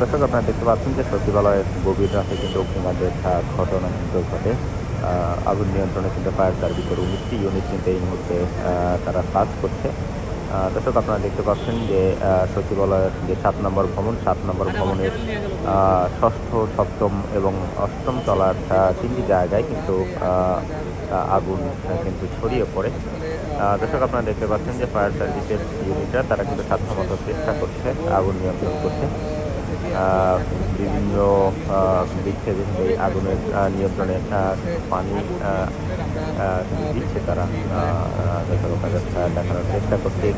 দর্শক আপনারা দেখতে পাচ্ছেন যে সচিবালয়ের গভীর রাতে কিন্তু অগ্নিকাণ্ডের আহ, ঘটনা কিন্তু ঘটে। আগুন নিয়ন্ত্রণে কিন্তু ফায়ার সার্ভিসের উনিশটি ইউনিট কিন্তু এই মুহূর্তে তারা কাজ করছে। দর্শক আপনারা দেখতে পাচ্ছেন যে সচিবালয়ের যে সাত নম্বর ভবন সাত নম্বর আহ, ষষ্ঠ সপ্তম এবং অষ্টম তলার তিনটি জায়গায় কিন্তু আগুন কিন্তু ছড়িয়ে পড়ে। দর্শক আপনারা দেখতে পাচ্ছেন যে ফায়ার সার্ভিসের ইউনিটরা তারা কিন্তু সাধ্যমতো চেষ্টা করছে আগুন নিয়ন্ত্রণ আহ, বিভিন্ন দিক থেকে এই আগুনের নিয়ন্ত্রণে পানি দিচ্ছে তারা। আহ, দেখানোর চেষ্টা করছে।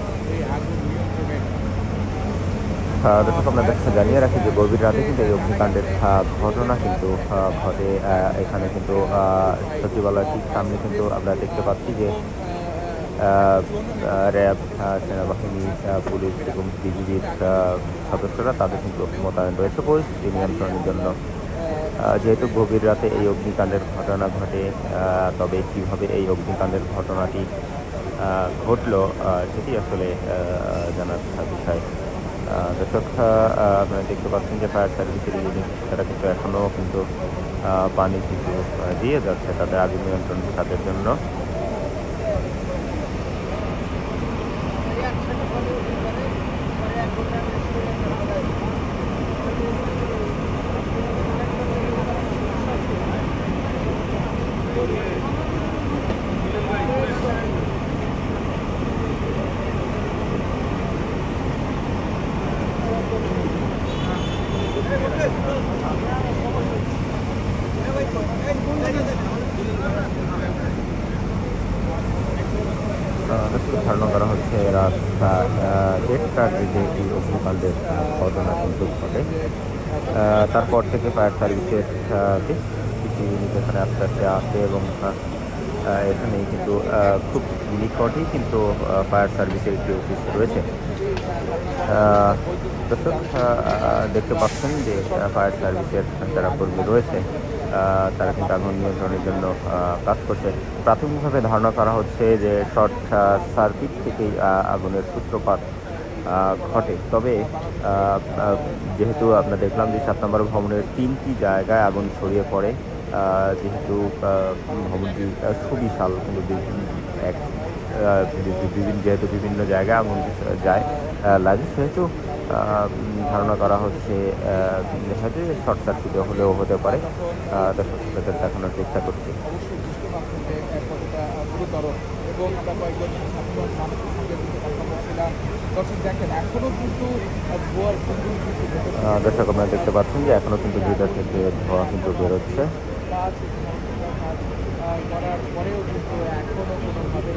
দর্শক আপনাদের জানিয়ে রাখি যে গভীর রাতে কিন্তু এই অগ্নিকাণ্ডের ঘটনা কিন্তু ঘটে এখানে কিন্তু সচিবালয় ঠিক সামনে কিন্তু আমরা দেখতে পাচ্ছি যে র্যাব সেনাবাহিনী পুলিশ এবং বিজিবির সদস্যরা তাদের কিন্তু মোতায়েন রয়েছে পরিস্থিতি নিয়ন্ত্রণের জন্য। যেহেতু গভীর রাতে এই অগ্নিকাণ্ডের ঘটনা ঘটে তবে কীভাবে এই অগ্নিকাণ্ডের ঘটনাটি ঘটলো সেটি আসলে জানার বিষয়। দর্শক আপনারা দেখতে পাচ্ছেন যে ফায়ার সার্ভিসের ইউনিট তারা কিন্তু এখনও কিন্তু পানি আহ, দিয়ে যাচ্ছে তাদের আগুন নিয়ন্ত্রণ কাজের জন্য। ধারণা করা হচ্ছে রাত দেড়টার দিকে এই অগ্নিকাণ্ডের ঘটনা কিন্তু ঘটে। তারপর থেকে ফায়ার সার্ভিসের ইউনিট এখানে আস্তে আস্তে আসে এবং এখানেই কিন্তু খুব নিকটেই কিন্তু ফায়ার সার্ভিসের একটি অফিস রয়েছে। দর্শক দেখতে পাচ্ছেন যে ফায়ার সার্ভিসের যারা কর্মী রয়েছে তারা কিন্তু আগুন নিয়ন্ত্রণের জন্য কাজ করছে। প্রাথমিকভাবে ধারণা করা হচ্ছে যে, শর্ট সার্কিট থেকেই আগুনের সূত্রপাত ঘটে। তবে যেহেতু আমরা দেখলাম যে সাত নম্বর ভবনের তিনটি জায়গায় আগুন ছড়িয়ে পড়ে যেহেতু ভবনটি সুবিশাল কিন্তু এক বিভিন্ন যেহেতু বিভিন্ন জায়গায় আগুন যায় লাগে, সেহেতু ধারণা করা হচ্ছে হয়তো শর্ট সার্কিট হলেও হতে পারে দর্শক দেখানোর চেষ্টা করছি। এবং আমরা দর্শক দর্শক আপনারা দেখতে পাচ্ছেন যে এখনও কিন্তু ভিতর থেকে ধোঁয়া কিন্তু বেরোচ্ছে। কাজ করার পরেও কিন্তু এখনও কোনোভাবে